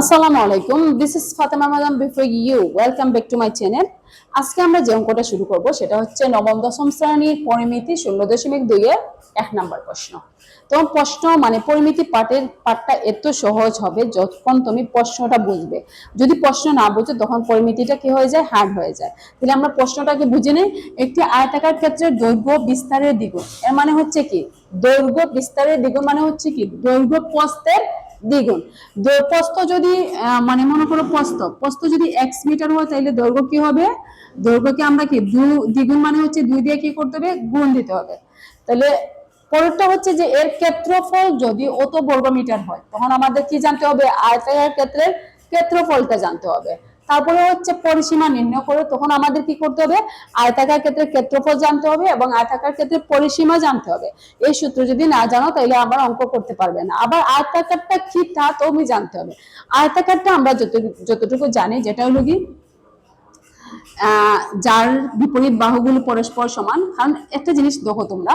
আসসালামু আলাইকুম this is Fatema madam before you welcome back to my channel আজকে আমরা যে অঙ্কটা শুরু করব, সেটা হচ্ছে নবম, দশম শ্রেণির পরিমিতি শূন্য দশমিক দুইয়ের এক নম্বর প্রশ্ন। তো প্রশ্ন মানে পরিমিতি পাঠের, পাঠটা এত সহজ হবে যতক্ষণ তুমি প্রশ্নটা বুঝবে। যদি প্রশ্ন না বুঝো, তখন পরিমিতিটা কি হয়ে যায়? হার্ড হয়ে যায়। তাহলে আমরা প্রশ্নটাকে বুঝে নেই। একটি আয়তাকার ক্ষেত্রে দৈর্ঘ্য বিস্তারের দ্বিগুণ। এর মানে হচ্ছে কি? দৈর্ঘ্য বিস্তারের দ্বিগুণ মানে হচ্ছে কি? দৈর্ঘ্য প্রস্থের দ্বিগুণ। প্রস্ত যদি মানে মনে করো প্রস্ত প্রস্থ যদি এক্স মিটার হয় তাহলে দৈর্ঘ্য কি হবে? দৈর্ঘ্যকে আমরা কি দ্বিগুণ মানে হচ্ছে দুই দিয়ে কি করতে হবে? গুণ দিতে হবে। তাহলে পরেরটা হচ্ছে যে এর ক্ষেত্রফল যদি অত বর্গ মিটার হয়, তখন আমাদের কি জানতে হবে? আয়তাকার ক্ষেত্রের ক্ষেত্রফলটা জানতে হবে। তারপরে হচ্ছে পরিসীমা নির্ণয় করে তখন আমাদের কি করতে হবে? আয়তাকার ক্ষেত্রে ক্ষেত্রফল জানতে হবে এবং আয়তাকার ক্ষেত্রে পরিসীমা জানতে হবে। এই সূত্র যদি না জানো তাহলে আমরা অঙ্ক করতে পারবে না। আবার আয়তাকারটা কি তা তুমি জানতে হবে। আয়তাকারটা আমরা যত যতটুকু জানি, যেটা হলো কি যার বিপরীত বাহুগুলো পরস্পর সমান। কারণ একটা জিনিস দেখো তোমরা,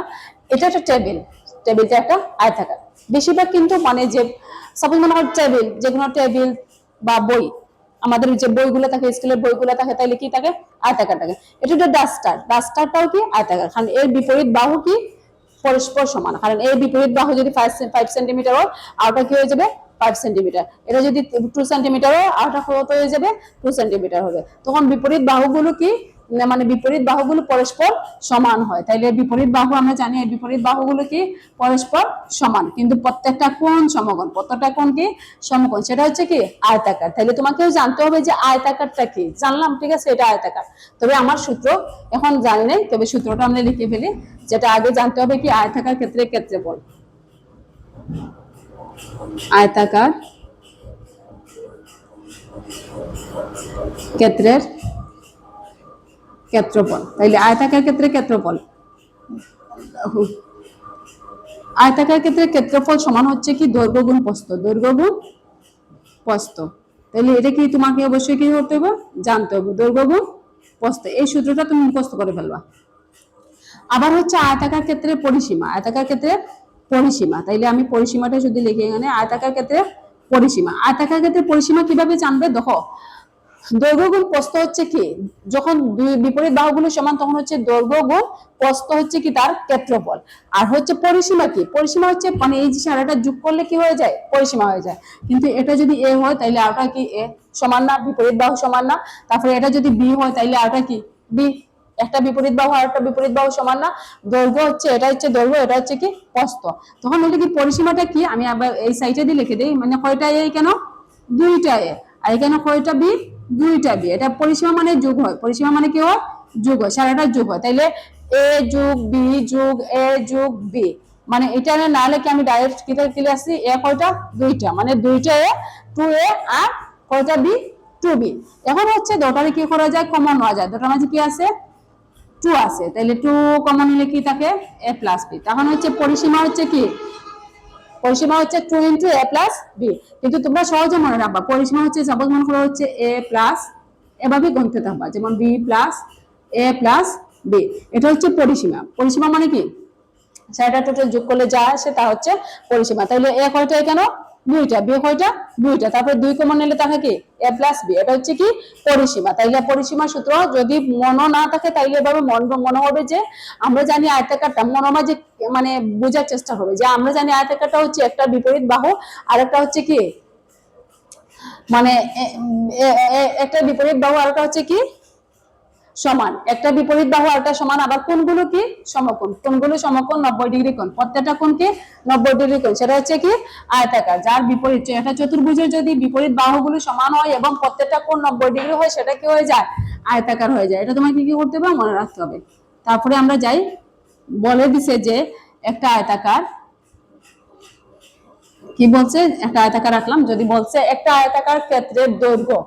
এটা একটা টেবিল টেবিলটা একটা আয়তাকার। বেশিরভাগ কিন্তু মানে যে সাপোজ মনে টেবিল যে কোনো টেবিল বা বই আমাদের যে বইগুলো থাকে, স্কুলের বইগুলো থাকে তাহলে কি থাকে? আয়তাকার থাকে। এটা হচ্ছে ডাস্টার। ডাস্টারটাও কি? আয়তাকার। কারণ এর বিপরীত বাহু কি? পরস্পর সমান। কারণ এর বিপরীত বাহু যদি ফাইভ সেন্টিমিটার হয় আর ওটা কি হয়ে যাবে? ফাইভ সেন্টিমিটার এটা যদি টু সেন্টিমিটার হয়, আরটা হয়ে যাবে? টু সেন্টিমিটার হবে। তখন বিপরীত বাহুগুলো কি? মানে বিপরীত বাহুগুলো পরস্পর সমান হয়। তাইলে বিপরীত বাহু আমরা জানি বিপরীত বাহুগুলো কি? পরস্পর সমান। কিন্তু প্রত্যেকটা কোণ সমকোণ, প্রত্যেকটা কোণ কি? সমকোণ। সেটা হচ্ছে কি? আয়তাকার। তাহলে তোমাকেও জানতে হবে যে আয়তাকারটা কি? জানলাম, ঠিক আছে? এটা আয়তাকার। তবে আমার সূত্র এখন জানি নাই, তবে সূত্রটা আমরা লিখে ফেলি, যেটা আগে জানতে হবে কি আয়তাকার ক্ষেত্রে ক্ষেত্রে বল আয়তাকার ক্ষেত্রের ক্ষেত্রফল। তাইলে আয়তাকার ক্ষেত্রে ক্ষেত্রফল। আয়তাকার ক্ষেত্রে ক্ষেত্রফল সমান হচ্ছে কি? দৈর্ঘ্য গুণ প্রস্থ। দৈর্ঘ্য গুণ প্রস্থ। তাহলে এটা কি তোমাকে অবশ্যই কি করতে হবে? জানতে হবে। দৈর্ঘ্য গুণ প্রস্থ। এই সূত্রটা তুমি মুখস্থ করে ফেলবা। আবার হচ্ছে আয়তাকার ক্ষেত্রে পরিসীমা। আয়তাকার ক্ষেত্রে পরিসীমা। তাইলে আমি পরিসীমাটা যদি লিখি এখানে। আয়তাকার ক্ষেত্রে পরিসীমা। আয়তাকার ক্ষেত্রে পরিসীমা কীভাবে জানবে? দেখো দৈর্ঘ্য গুণ প্রস্থ হচ্ছে কি? যখন দুই বিপরীত বাহুগুলো সমান, তখন হচ্ছে দৈর্ঘ্য গুণ প্রস্থ হচ্ছে কি তার ক্ষেত্রফল। আর হচ্ছে পরিসীমা কি? পরিসীমা হচ্ছে মানে এই যে সারাটা যোগ করলে কি হয়ে যায়? পরিসীমা হয়ে যায়। কিন্তু এটা যদি এ হয় তাহলে আরটা কি এ সমান না? বিপরীত বাহু সমান না? তারপরে এটা যদি বি হয়, তাইলে আরটা কি? বি একটা বিপরীত বাহু আর একটা বিপরীত বাহু সমান না? দৈর্ঘ্য হচ্ছে এটা হচ্ছে দৈর্ঘ্য, এটা হচ্ছে কি প্রস্থ। তখন এটা কি, পরিসীমাটা কি? আমি আবার এই সাইডে দিয়ে লিখে দিই মানে কয়টা এ কেন? দুইটা এ আর এখানে কয়টা বি দুইটা বি এটা পরিসীমা মানে যোগ হয়। পরিসীমা মানে কি হয়? যোগ হয়, সারাটা যোগ হয়। তাইলে এ যোগ বি যোগ এ যোগ বি মানে এটা না লেখে আমি ডাইরেক্ট কিটা কিলে আসছি? এ কয়টা? দুইটা। মানে দুইটা এ টু এ আর কয়টা বি টু বি এখন হচ্ছে দুটারে কি করা যায়? কমন নেওয়া যায়। দুটার মাঝে কি আছে? টু আছে। তাহলে টু কমন নিলে কি থাকে? এ প্লাস বি তখন হচ্ছে পরিসীমা হচ্ছে কি? পরিসীমা হচ্ছে two into A plus B কিন্তু তোমরা সহজে মনে রাখবা, পরিসীমা হচ্ছে সাপোজ মনে করো হচ্ছে এ প্লাস এভাবে গুনতে থাকবা, যেমন B plus A plus B এটা হচ্ছে পরিসীমা। পরিসীমা মানে কি? সেটা টোটাল যোগ করলে যা আসে তা হচ্ছে পরিসীমা। তাহলে এ কয়টা এখানে দুইটা বি কয়টা? দুইটা। তারপরে দুই কমন নিলে থাকে কি? এ প্লাস বি এটা হচ্ছে কি? পরিসীমা। তাইলে পরিসীমা সূত্র যদি মনো না থাকে, তাইলে এভাবে মন মনে হবে যে আমরা জানি আয়তাকারটা। মনোমাজে মানে বোঝার চেষ্টা হবে যে আমরা জানি আয়তাকারটা হচ্ছে একটা বিপরীত বাহু আর একটা হচ্ছে কি? মানে একটা বিপরীত বাহু আর একটা হচ্ছে কি? সমান। একটা বিপরীত বাহু আরেকটা সমান, আবার কোনগুলো কি? সমকোণ। কোনগুলো সমকোণ? নব্বই ডিগ্রি কোণ। প্রত্যেকটা কোণ কি? নব্বই ডিগ্রি কোণ। সেটা হচ্ছে কি? আয়তাকার। যার বিপরীত একটা চতুর্ভুজের যদি বিপরীত বাহুগুলো সমান হয় এবং প্রত্যেকটা কোণ নব্বই ডিগ্রি হয়, সেটা কি হয়ে যায়? আয়তাকার হয়ে যায়। এটা তোমাকে কি করতে হবে? মনে রাখতে হবে। তারপরে আমরা যাই। বলে দিছে যে একটা আয়তাকার। কি বলছে? একটা আয়তাকার রাখলাম যদি বলছে, একটা আয়তাকার ক্ষেত্রের দৈর্ঘ্য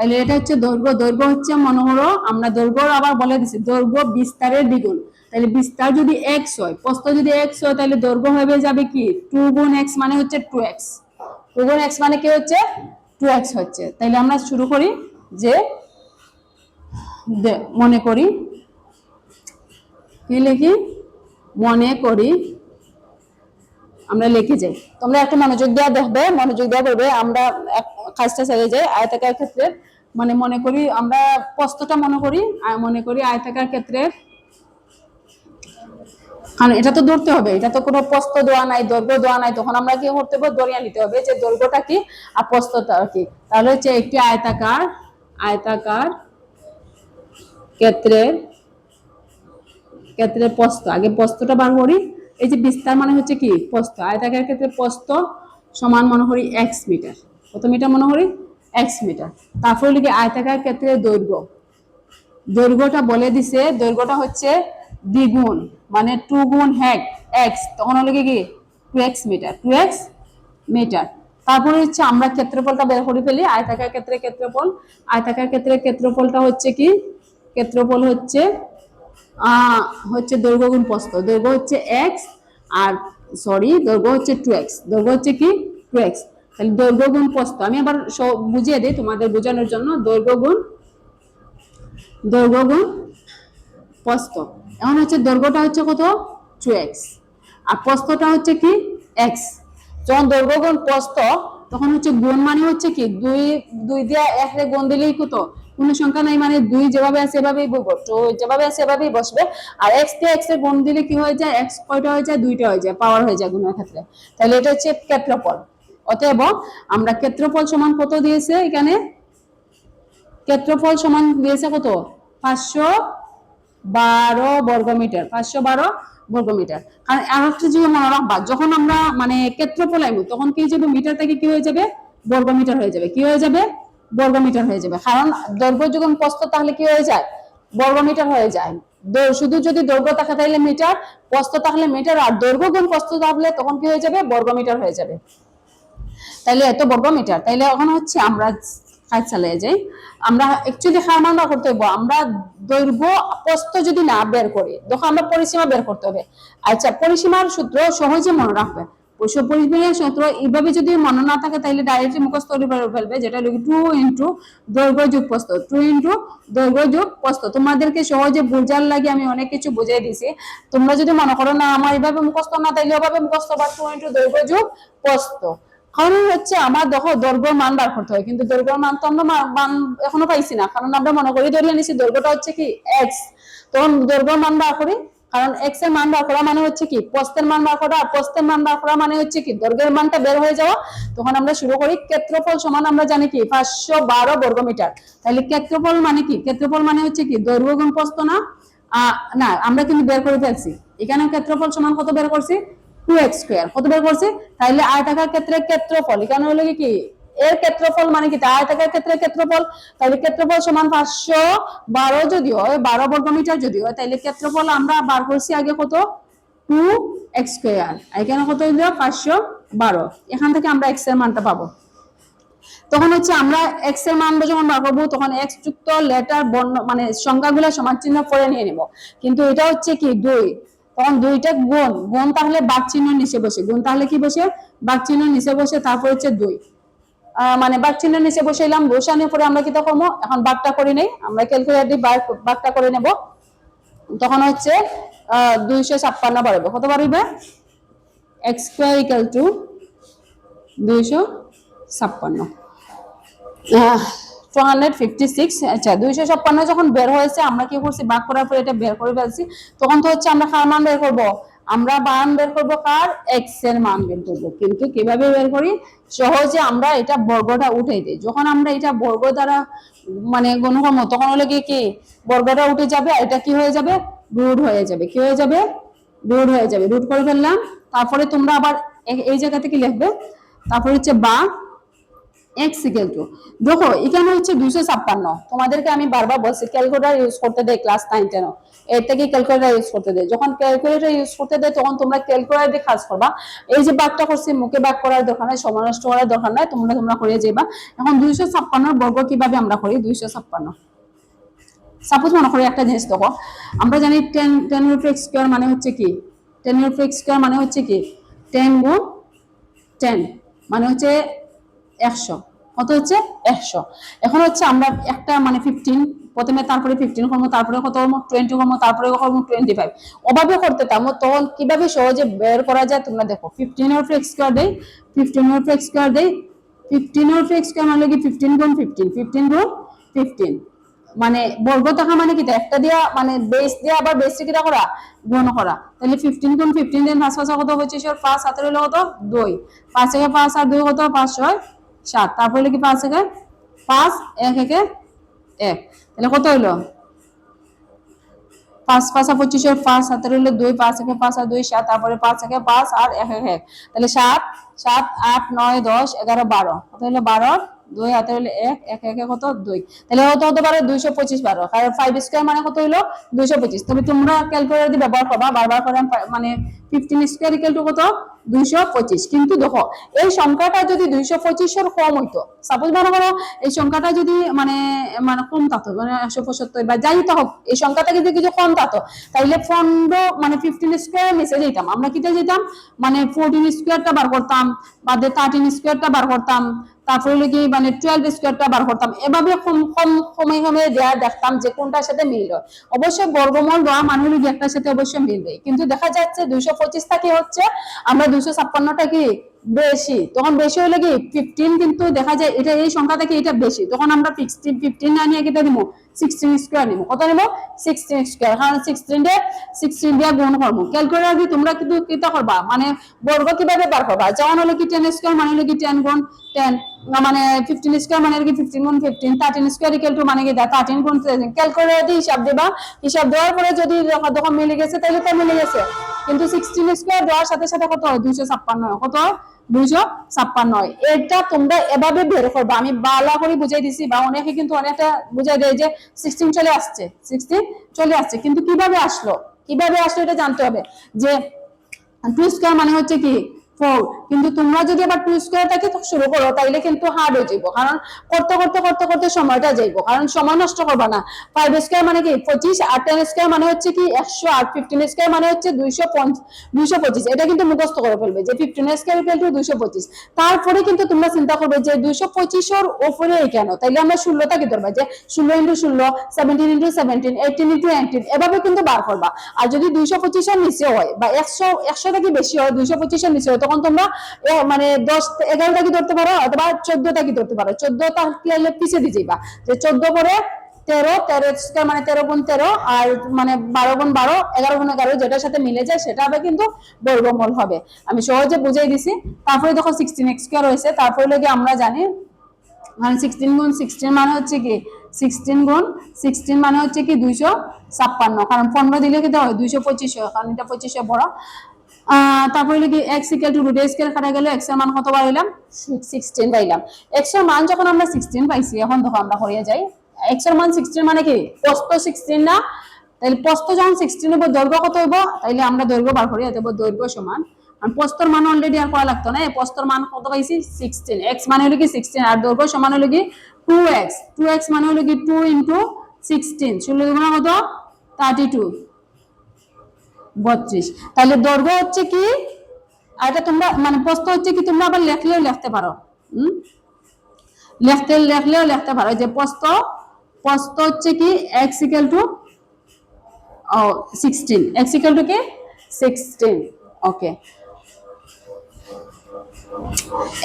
তাহলে এটা হচ্ছে দৈর্ঘ্য। দৈর্ঘ্য হচ্ছে মনে হলো আমরা দৈর্ঘ্য আবার বলে দিচ্ছি দৈর্ঘ্য বিস্তারের দ্বিগুণ। তাহলে বিস্তার যদি এক্স হয়, প্রস্থ যদি এক্স হয় তাহলে দৈর্ঘ্য হয়ে যাবে কি? টু গুণ এক্স মানে হচ্ছে টু এক্স টু গুণ এক্স মানে কি হচ্ছে? টু এক্স হচ্ছে। তাহলে আমরা শুরু করি যে মনে করি। কি লিখি? মনে করি। আমরা লিখে যাই তোমরা একটা মনোযোগ দেওয়া দেখবে, মনোযোগ দেওয়া করবে আমরা কাজটা চালিয়ে যাই আয়তাকার ক্ষেত্রে। মানে মনে করি আমরা প্রস্তটা মনে করি, আর মনে করি আয়তাকার ক্ষেত্রে কারণ এটা তো ধরতে হবে, এটা তো কোনো প্রস্ত দেওয়া নাই, দৈর্ঘ্য দেওয়া নাই, তখন আমরা কি করতে হবে? দরিয়া নিতে হবে, যে দৈর্ঘ্যটা কি আর প্রস্তটা কি? তাহলে হচ্ছে একটি আয়তাকার আয়তাকার ক্ষেত্রের ক্ষেত্রে প্রস্থ আগে প্রস্থটা বার করি, এই যে বিস্তার মানে হচ্ছে কি? প্রস্থ আয়তাকার ক্ষেত্রে প্রস্থ সমান মনে করি এক্স মিটার কত মিটার মনে করি এক্স মিটার। তারপরে লিখে আয়তাকার ক্ষেত্রে দৈর্ঘ্য। দৈর্ঘ্যটা বলে দিছে, দৈর্ঘ্যটা হচ্ছে দ্বিগুণ মানে টু গুণ হ্যাক এক্স তখন হলো কি two X metre two X metre. তারপরে হচ্ছে আমরা ক্ষেত্রফলটা বের করে ফেলি, আয়তাকার ক্ষেত্রে ক্ষেত্রফল। আয়তাকার ক্ষেত্রে ক্ষেত্রফলটা হচ্ছে কি? ক্ষেত্রফল হচ্ছে হচ্ছে দৈর্ঘ্য গুণ প্রস্থ দৈর্ঘ্য হচ্ছে এক্স আর সরি দৈর্ঘ্য হচ্ছে টু এক্স দৈর্ঘ্য হচ্ছে কি? টু এক্স তাহলে দৈর্ঘ্য গুণ প্রস্থ। আমি আবার বুঝিয়ে দিই তোমাদের বোঝানোর জন্য। দৈর্ঘ্য গুণ দৈর্ঘ্য গুণ প্রস্থ। এখন হচ্ছে দৈর্ঘ্যটা হচ্ছে কত? টু এক্স আর প্রস্থটা হচ্ছে কি? এক্স যখন দৈর্ঘ্য গুণ প্রস্থ, তখন হচ্ছে গুণ মানে হচ্ছে কি? দুই দুই দিয়ে এক রে গুণ দিলেই কত? কোনো সংখ্যা নাই মানে দুই যেভাবে আছে এভাবেই বলব তো যেভাবে আছে এভাবেই বসবে। আর এক্স দিয়ে এক্সের গুণ দিলে কি হয়ে যায়? এক্স কয়টা হয়ে যায়? দুইটা হয়ে যায়। পাওয়ার হয়ে যায় গুণের ক্ষেত্রে। তাহলে এটা হচ্ছে ক্ষেত্রফল অতএব আমরা ক্ষেত্রফল সমান কত দিয়েছে এখানে? ক্ষেত্রফল সমান দিয়েছে কত? পাঁচশো বারো বর্গমিটার, পাঁচশো বারো বর্গমিটার। কারণ আর একটা জিনিস মনে রাখবা, যখন আমরা মানে ক্ষেত্রফল আইব তখন কি যাবে? মিটার থেকে কি হয়ে যাবে? বর্গমিটার হয়ে যাবে। কি হয়ে যাবে? বর্গমিটার হয়ে যাবে। কারণ দৈর্ঘ্য যখন প্রস্থ, তাহলে কি হয়ে যায়? বর্গমিটার হয়ে যায়। শুধু যদি দৈর্ঘ্য থাকে, তাহলে মিটার, প্রস্থ থাকলে মিটার, আর দৈর্ঘ্য গুণ প্রস্থ থাকলে তখন কি হয়ে যাবে? বর্গমিটার হয়ে যাবে। তাইলে এত বর্গ মিটার, তাইলে এখন হচ্ছে আমরা কাজ চালিয়ে যাই। আমরা অ্যাকচুয়ালি হার মান করতে হবে আমরা দৈর্ঘ্য প্রস্থ যদি না বের করি তখন আমরা পরিসীমা বের করতে হবে। আচ্ছা পরিসীমার সূত্র সহজে মনে রাখবে। পরিসীমার সূত্র এইভাবে যদি মনে না থাকে তাহলে ডাইরেক্টলি মুখস্থ করে ফেলবে, যেটা হলো টু ইন্টু দৈর্ঘ্য যুগ প্রস্থ। টু ইন্টু দৈর্ঘ্য যুগ প্রস্থ। তোমাদেরকে সহজে বোঝার লাগে আমি অনেক কিছু বুঝিয়ে দিছি। তোমরা যদি মনে করো, না, আমার এইভাবে মুখস্থ না তাইলে ওভাবে মুখস্থ বা টু ইন্টু দৈর্ঘ্য যুগ প্রস্থ। কারণ হচ্ছে আমার দেখো দৈর্ঘ্য মান বার করতে হয়। কিন্তু দৈর্ঘ্য মান তো আমরা মান এখনও পাইছি না। কারণ আমরা মনে করি ধরিয়ে নিছি দৈর্ঘ্যটা হচ্ছে কি এক্স তখন দৈর্ঘ্য মান বার করি কারণ এক্সের মান বার করা মানে হচ্ছে কি প্রস্থের মান বার করা আর প্রস্থের মান বার করা মানে হচ্ছে কি দৈর্ঘ্যের মানটা বের হয়ে যাওয়া। তখন আমরা শুরু করি ক্ষেত্রফল সমান আমরা জানি কি পাঁচশো বারো বর্গমিটার। তাহলে ক্ষেত্রফল মানে কি? ক্ষেত্রফল মানে হচ্ছে কি দৈর্ঘ্য গুণ প্রস্থ না আহ, না আমরা কিন্তু বের করে ফেলছি। এখানে ক্ষেত্রফল সমান কত বের করছি? টু এক্স স্কোয়ার কত বের করছি? তাইলে আয়তাকার ক্ষেত্রে ক্ষেত্রফল। এখানে হলো কি এর ক্ষেত্রফল মানে কি? আয়তাকার ক্ষেত্রে ক্ষেত্রফল। তাহলে ক্ষেত্রফল সমান পাঁচশো বারো যদি হয়, বারো বর্গমিটার যদি হয় তাহলে ক্ষেত্রফল আমরা বার করছি আগে কত? টু এক্স স্কোয়ার এখানে কত হইল? পাঁচশো বারো। এখান থেকে আমরা এক্সের মানটা পাবো। তখন হচ্ছে আমরা এক্সের মান যখন বার করব, তখন এক্স যুক্ত লেটার বর্ণ মানে সংখ্যাগুলো সমান চিহ্ন পরে নিয়ে নিব। কিন্তু এটা হচ্ছে কি, দুই। তখন দুইটা গুণ গুণ তাহলে বাঘ চিহ্ন নিচে বসে, গুণ তাহলে কি বসে? বাঘ চিহ্ন নিচে বসে, তারপর হচ্ছে দুই। মানে বাঘ চিহ্ন নিচে বসাইলাম, বসানোর পরে আমরা কি করব? এখন বাঘটা করে নেই, আমরা ক্যালকুলেটর দিয়ে বাঘ- বাঘটা করে নেব। তখন হচ্ছে দুইশো ছাপ্পান্ন বাড়বে। কত বাড়বে এক্স স্কোয়ার ইকাল টু দুইশো ছাপ্পান্ন। টু হান্ড্রেড ফিফটি সিক্স আচ্ছা দুইশো ছাপ্পান্ন যখন বের হয়েছে, আমরা করছি? করার পরে এটা বের করে ফেলছি। তখন তো হচ্ছে আমরা কার মান বের করব? আমরা বের করব কার? মান বের করব। কিন্তু বের করি? সহজে আমরা এটা বর্গটা উঠে দিই। যখন আমরা এটা বর্গ দ্বারা মানে গণকর্ম তখন হলে কি কি? বর্গটা উঠে যাবে এটা কি হয়ে যাবে? রুট হয়ে যাবে। কি হয়ে যাবে? রুট হয়ে যাবে। রুট করে ফেললাম। তারপরে তোমরা আবার এই জায়গা থেকে লিখবে? তারপরে হচ্ছে বা এক্স ইকুয়াল টু দেখো, এখানে হচ্ছে দুইশো ছাপ্পান্ন। তোমাদেরকে আমি বারবার বলছি ক্যালকুলেটার ইউজ করতে দেয় ক্লাস নাইন টেন এর থেকে ক্যালকুলেটার ইউজ করতে দেয় যখন ক্যালকুলেটার ইউজ করতে দেয় তখন তোমরা ক্যালকুলেটার দিয়ে কাজ করবা। এই যে বাঘটা করছি, মুখে বাঘ করার দরকার নাই, সময় নষ্ট করার দরকার নাই, তোমরা তোমরা করে যাবা এখন দুইশো ছাপ্পান্নর বর্গ কীভাবে আমরা করি? দুইশো ছাপ্পান্ন। সাপোজ মনে করি একটা জিনিস দেখো, আমরা জানি ten ten root X square মানে হচ্ছে কি? টেন রুট এক্স স্কোয়ার মানে হচ্ছে কি? টেন গুণ টেন মানে হচ্ছে একশো। কত হচ্ছে? একশো। এখন হচ্ছে আমরা একটা মানে ফিফটিন প্রথমে তারপরে ফিফটিন করব, তারপরে কত করব? টোয়েন্টি করব, তারপরে করব? টোয়েন্টি ফাইভ ওভাবে করতে তাম তখন কীভাবে সহজে বের করা যায় তোমরা দেখো। ফিফটিন এর এক্স স্কোয়ার দেই ফিফটিন এর এক্স স্কোয়ার দেই ফিফটিনের উপরে এক্স স্কোয়ার মানে কি? ফিফটিন গুণ ফিফটিন ফিফটিন গুণ ফিফটিন মানে বর্গ থাকা মানে কি? একটা দিয়া মানে বেস দিয়া আবার বেসটি কিটা করা, গুণ করা। তাহলে ফিফটিন গুণ ফিফটিন দিন পাঁচ পাঁচ কত হচ্ছে? সর পাঁচ হাতের হলো কত? দুই। পাঁচ থেকে পাঁচ আর দুই কত? পাঁচ, ছয়। সাত, তারপর হলো কি পাঁচ একে? পাঁচ, এক একে এক। তাহলে কত হইল পাঁচ পাঁচ পঁচিশের পাঁচ হাতের হইল দুই, পাঁচ একে পাঁচ আর দুই, সাত, তারপরে পাঁচ একে পাঁচ আর এক এক এক। তাহলে সাত সাত, আট, নয়, দশ, এগারো, বারো। কত হইল বারো? দুই হাতে হইল এক এক, একে কত? দুই। তাহলে কত হতে পারে? দুইশো পঁচিশ বারো। কারণ ফাইভ স্কোয়ার মানে কত হইল দুইশো পঁচিশ। তবে তোমরা ক্যালকুলেটর দিয়ে ব্যবহার করবা। বারবার করে মানে ফিফটিন স্কোয়ার ইকুয়াল টু কত? দুইশো পঁচিশ। কিন্তু দেখো, এই সংখ্যাটা যদি দুইশো পঁচিশের কম হইতো সাপোজ মনে করো, এই সংখ্যাটা যদি মানে মানে কম থাকতো মানে একশো পঁচাত্তর বা যাই তো হোক এই সংখ্যাটা যদি কিছু কম থাকতো, তাইলে পনেরো মানে ফিফটিন স্কোয়ার নিচে যেতাম আমরা কিটা যেতাম মানে ফোরটিন স্কোয়ারটা বার করতাম, বাদে থার্টিন স্কোয়ারটা বার করতাম তারপরে কি মানে টুয়েলভ স্কোয়ারটা বার করতাম। এভাবে কম সময়ে কমে দেওয়া দেখতাম যে কোনটার সাথে মিল হয়। অবশ্যই বর্গমূল দেওয়া মানে কি একটার সাথে অবশ্যই মিলবে কিন্তু দেখা যাচ্ছে দুইশো পঁচিশটা কি হচ্ছে, আমরা দুইশো ছাপ্পান্নটা কি বেশি। তখন বেশি হলে কি ফিফটিন কিন্তু দেখা যায় এটা এই সংখ্যা থেকে এটা বেশি। তখন আমরা ফিফটিন ফিফটিন না নিয়ে কেটে দিব সিক্সটিন স্কোয়ার নিব। কত নিব? সিক্সটিন স্কোয়ার কারণ সিক্সটিন ডে সিক্সটিন দিয়ে গুণ করব। ক্যালকুলেটর দিয়ে তোমরা কিন্তু কিতা করবা? মানে বর্গ কীভাবে বার করবা? যেমন হলো কি টেন স্কোয়ার মানে হলো কি টেন গুণ টেন মানে ফিফটিন স্কোয়ার মানে কি ফিফটিন গুণ fifteen thirteen square equal to মানে কি থার্টিন গুণ ক্যালকুলেটর দিয়ে হিসাব দিবা। হিসাব দেওয়ার পরে যদি যখন মিলে গেছে, তাহলে তো মিলে গেছে। কিন্তু সিক্সটিন স্কোয়ার দেওয়ার সাথে সাথে কত হয়? দুইশো ছাপ্পান্ন। কত দুইশো ছাপ্পান্ন এটা তোমরা এভাবে বের করবে। আমি বালা করে বুঝাই দিছি বা অনেকে কিন্তু অনেকটা বুঝাই দেয় যে সিক্সটিন চলে আসছে। সিক্সটিন চলে আসছে। কিন্তু কীভাবে আসলো? কীভাবে আসলো এটা জানতে হবে। যে টু স্কোয়ার মানে হচ্ছে কি? ফোর কিন্তু তোমরা যদি আবার টু স্কোয়ার থেকে শুরু করো, তাইলে কিন্তু হার্ড হয়ে যাব কারণ করতে করতে করতে করতে সময়টা যাইবো। কারণ সময় নষ্ট করবা না। ফাইভ স্কোয়ার মানে কি? পঁচিশ আর টেন স্কোয়ার মানে হচ্ছে কি একশো আর ফিফটিন স্কোয়ার মানে হচ্ছে দুইশো দুইশো পঁচিশ। এটা কিন্তু মুখস্থ করে ফেলবে যে ফিফটিন স্কোয়ার ইকুয়াল টু দুইশো পঁচিশ। তারপরে কিন্তু তোমরা চিন্তা করবে যে দুইশো পঁচিশের ওপরে কেন? তাইলে আমরা ষোলোটা কি ধরবা? যে ষোলো ইন্টু ষোলো seventeen into seventeen eighteen into eighteen এভাবে কিন্তু বার করবা। আর যদি দুইশো পঁচিশের নিচে হয় বা একশো একশো থেকে বেশি হয়? দুইশো পঁচিশের নিচে হয় তখন তোমরা মানে দশ, এগারোটা কি ধরতে পারো? অথবা চোদ্দটা কি ধরতে পারো? চোদ্দটা কি পিছিয়ে দিয়ে যাইবা? যে চোদ্দ করে তেরো তেরো মানে তেরো গুণ তেরো, আর মানে বারো গুণ বারো, এগারো গুণ এগারো, যেটার সাথে মিলে যায়, সেটা হবে কিন্তু বর্গমূল হবে। আমি সহজে বুঝাই দিছি। তারপরে দেখো সিক্সটিন এক্স স্কোয়ার হয়েছে তারপরে লেগে আমরা জানি মানে সিক্সটিন গুণ সিক্সটিন মানে হচ্ছে কি? সিক্সটিন গুণ সিক্সটিন মানে হচ্ছে কি? দুইশো ছাপ্পান্ন। কারণ পনেরো দিলে কি হয়? দুইশো পঁচিশ হয়। কারণ এটা পঁচিশে বড়। তারপরে কি X equal to root square কাটা গেল এক্স মান কত পাইলাম? সিক্সটিন পাইলাম। এক্সের মান যখন আমরা সিক্সটিন পাইছি, এখন দেখো আমরা হয়ে যাই। এক্সের মান সিক্সটিন মানে কি? প্রস্থ সিক্সটিন না? তাহলে প্রস্থ যখন সিক্সটিন হইব দৈর্ঘ্য কত হইব? তাইলে আমরা দৈর্ঘ্য বার করি দেবো দৈর্ঘ্য সমান। আর প্রস্তর মান অলরেডি আর করা লাগতো না প্রস্তর মান কত পাইছি? সিক্সটিন এক্স মানে হলো কি সিক্সটিন আর দৈর্ঘ্য সমান হলো কি? টু এক্স টু এক্স মানে হলো কি টু ইন্টু সিক্সটিন ষোলো কত? থার্টি টু বত্রিশ। তাহলে দৈর্ঘ্য হচ্ছে কি? এটা তোমরা মানে প্রস্থ হচ্ছে কি? তোমরা আবার লেখলেও লিখতে পারো। হুম? লিখতে লেখলেও লিখতে পারো। যে প্রস্থ প্রস্থ হচ্ছে কি? এক্স ইকুয়াল টু ও সিক্সটিন এক্স ইকুয়াল টু কি? Sixteen okay.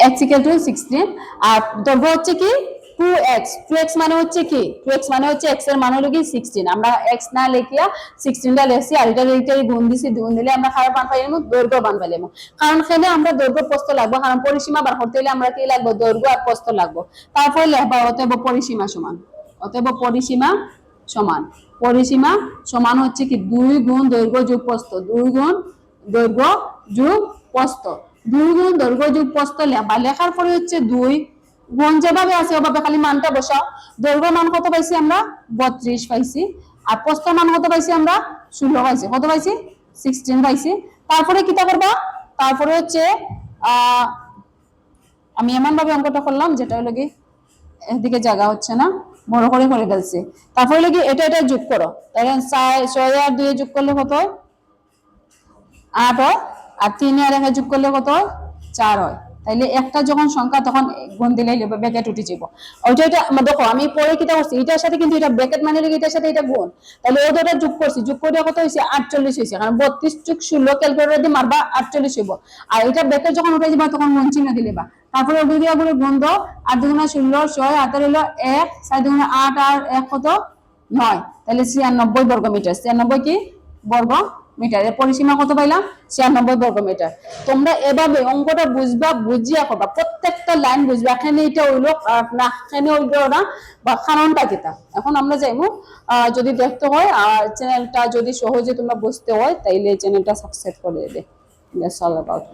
X equal to sixteen আর দৈর্ঘ্য হচ্ছে কি? টু এক্স টু এক্স মানে হচ্ছে কি? টু মানে হচ্ছে এক্সের মানে হলো কি? সিক্সটিন আমরা এক্স না লিখিয়া সিক্সটিনটা লেখছি আর এটা এইটা গুণ দিছি গুণ দিলে আমরা খারাপ মান পাইলাম দৈর্ঘ্য মান পাইলাম কারণ এখানে আমরা দৈর্ঘ্য প্রস্থ লাগবো, কারণ পরিসীমা বার করতে হলে আমরা কি লাগবো? দৈর্ঘ্য আর প্রস্থ লাগবো। তারপরে লেখবা অতএব পরিসীমা সমান। অতএব পরিসীমা সমান। পরিসীমা সমান হচ্ছে কি? দুই গুণ দৈর্ঘ্য যোগ প্রস্থ। দুই গুণ দৈর্ঘ্য যোগ প্রস্থ। দুই গুণ দৈর্ঘ্য যোগ প্রস্থ লেখা লেখার পরে হচ্ছে দুই গুণ যেভাবে আছে, ওভাবে খালি মানটা বসাও। দৈর্ঘ্য মান কত পাইছি আমরা? বত্রিশ পাইছি। আর প্রস্থ মান কত পাইছি আমরা? ষোলো পাইছি। কত পাইছি? সিক্সটিন পাইছি। তারপরে কিতা করবা? তারপরে হচ্ছে আমি এমন ভাবে অঙ্কটা করলাম, যেটা হলো কি, এদিকে জায়গা হচ্ছে না, বড় করে করে ফেলছি। তারপরে হলো কি, এটা এটা যোগ করো। তাহলে ছয়- ছয় আর দুই যোগ করলে কত হয়? আট হয়। আর তিন আর একে যোগ করলে কত হয়? চার হয়। তাইলে একটা যখন সংখ্যা, তখন গুণ দিলে ব্যাকেট উঠে যাব ওইটা এটা দেখো, আমি পরে কিটা করছি, এটার সাথে কিন্তু এটা ব্র্যাকেট মানে লেগে এটার সাথে এটা গুণ। তাহলে ওই দুটা যোগ করছি, যোগ করে কত হয়েছে আটচল্লিশ হয়েছে কারণ বত্রিশ যোগ ষোলো ক্যালকুলেটর দিয়ে মারবা আটচল্লিশ হইব। আর এটা ব্র্যাকেট যখন উঠে যাবা তখন গুণ চিহ্ন দিলে বা তারপরে ওটা দিয়ে করে গুণ দাও, আট দুগুণা ষোলো, ছয় আট হলো এক, চার দুগুণা আট, আর এক কত? নয়। তাহলে ছিয়ানব্বই বর্গ মিটার ছিয়ানব্বই কি? বর্গ মিটার। এর পরিসীমা কত পাইলাম? ছিয়ানব্বই বর্গ মিটার তোমরা এভাবে অঙ্কটা বুঝবা, বুঝিয়া করবা। প্রত্যেকটা লাইন বুঝবা। এখানে এটা হইল না, এখানে হইল না, বা কারণটা কিতা? এখন আমরা যাইব। যদি দেখতে হয়, আর চ্যানেলটা যদি সহজে তোমরা বুঝতে হয়, তাইলে চ্যানেলটা সাবস্ক্রাইব করে দেবে অল অ্যাবাউট